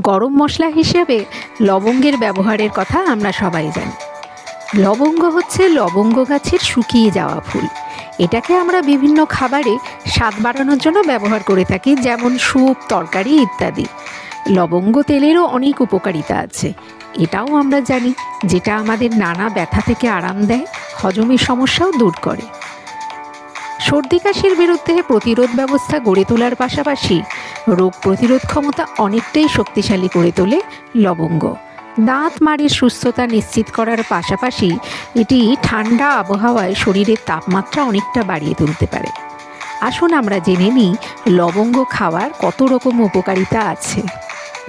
গরম মশলা হিসেবে লবঙ্গের ব্যবহারের কথা আমরা সবাই জানি। লবঙ্গ হচ্ছে লবঙ্গ গাছের শুকিয়ে যাওয়া ফুল। এটাকে আমরা বিভিন্ন খাবারে স্বাদ বাড়ানোর জন্য ব্যবহার করে থাকি, যেমন স্যুপ, তরকারি ইত্যাদি। লবঙ্গ তেলেরও অনেক উপকারিতা আছে। এটাও আমরা জানি, যেটা আমাদের নানা ব্যথা থেকে আরাম দেয় হজমের সমস্যাও দূর করে। সর্দি কাশির বিরুদ্ধে প্রতিরোধ ব্যবস্থা গড়ে তোলার পাশাপাশি রোগ প্রতিরোধ ক্ষমতা অনেকটাই শক্তিশালী করে তোলে লবঙ্গ। দাঁত মাড়ির সুস্থতা নিশ্চিত করার পাশাপাশি এটি ঠান্ডা আবহাওয়ায় শরীরের তাপমাত্রা অনেকটা বাড়িয়ে তুলতে পারে। আসুন আমরা জেনে নিই লবঙ্গ খাওয়ার কত রকম উপকারিতা আছে।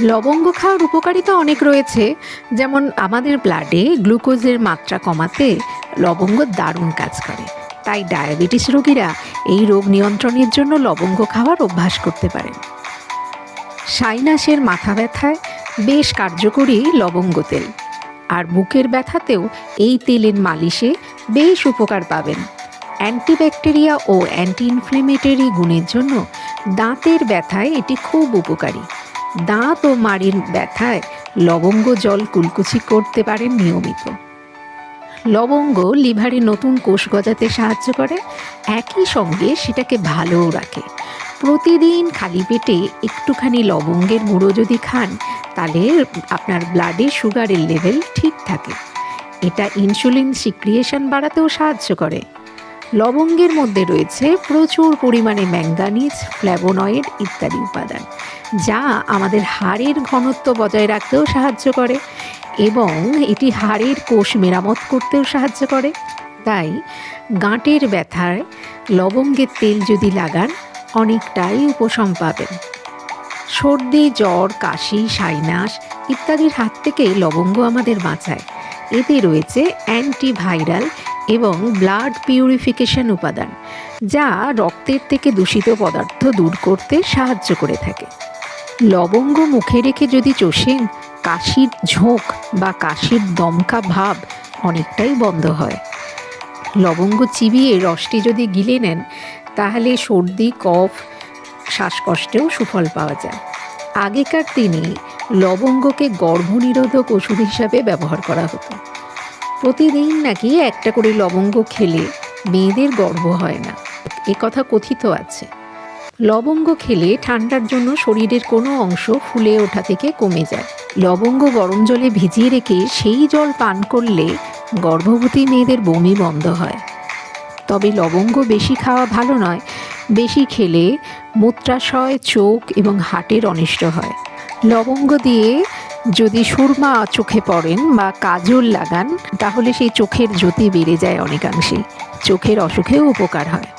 লবঙ্গ খাওয়ার উপকারিতা অনেক রয়েছে, যেমন আমাদের ব্লাডে গ্লুকোজের মাত্রা কমাতে লবঙ্গ দারুণ কাজ করে। তাই ডায়াবেটিস রোগীরা এই রোগ নিয়ন্ত্রণের জন্য লবঙ্গ খাওয়ার অভ্যাস করতে পারেন। সাইনাসের মাথা ব্যথায় বেশ কার্যকরী লবঙ্গ তেল। আর বুকের ব্যথাতেও এই তেলের মালিশে বেশ উপকার পাবেন। অ্যান্টিব্যাকটেরিয়া ও অ্যান্টি ইনফ্লেমেটরি গুণের জন্য দাঁতের ব্যথায় এটি খুব উপকারী। দাঁত ও মাড়ির ব্যথায় লবঙ্গ জল কুলকুচি করতে পারেন নিয়মিত। লবঙ্গ লিভারে নতুন কোষ গজাতে সাহায্য করে, একই সঙ্গে সেটাকে ভালোও রাখে। প্রতিদিন খালি পেটে একটুখানি লবঙ্গের গুঁড়ো যদি খান, তাহলে আপনার ব্লাডে সুগারের লেভেল ঠিক থাকে। এটা ইনসুলিন সিক্রিয়েশন বাড়াতেও সাহায্য করে। লবঙ্গের মধ্যে রয়েছে প্রচুর পরিমাণে ম্যাঙ্গানিজ ফ্ল্যাভোনয়েড ইত্যাদি উপাদান, যা আমাদের হাড়ের ঘনত্ব বজায় রাখতেও সাহায্য করে। এবং এটি হাড়ের কোষ মেরামত করতেও সাহায্য করে। তাই গাঁটের ব্যথায় লবঙ্গের তেল যদি লাগান, অনেকটাই উপশম পাবেন। সর্দি, জ্বর, কাশি, সাইনাস ইত্যাদির হাত থেকে লবঙ্গ আমাদের বাঁচায়। এতে রয়েছে অ্যান্টিভাইরাল এবং ব্লাড পিউরিফিকেশন উপাদান, যা রক্তের থেকে দূষিত পদার্থ দূর করতে সাহায্য করে থাকে। লবঙ্গ মুখে রেখে যদি চষেন কাশির ঝোঁক বা কাশির দমকা ভাব অনেকটাই বন্ধ হয়। লবঙ্গ চিবিয়ে রসটি যদি গিলে নেন, তাহলে সর্দি, কফ, শ্বাসকষ্টেও সুফল পাওয়া যায়। আগেকার দিনে লবঙ্গকে গর্ভনিরোধক ওষুধ হিসাবে ব্যবহার করা হতো। প্রতিদিন নাকি একটা করে লবঙ্গ খেলে মেয়েদের গর্ভ হয় না। এ কথা কথিত আছে। লবঙ্গ খেলে ঠান্ডার জন্য শরীরের কোনো অংশ ফুলে ওঠা থেকে কমে যায়। লবঙ্গ গরম জলে ভিজিয়ে রেখে সেই জল পান করলে গর্ভবতী মেয়েদের বমি বন্ধ হয়। তবে লবঙ্গ বেশি খাওয়া ভালো নয়, বেশি খেলে মূত্রাশয়, চোখ এবং হাটের অনিষ্ট হয়। লবঙ্গ দিয়ে যদি সুরমা চোখে পড়েন বা কাজল লাগান, তাহলে সেই চোখের জ্যোতি বেড়ে যায় অনেকাংশেই। চোখের অসুখেও উপকার হয়।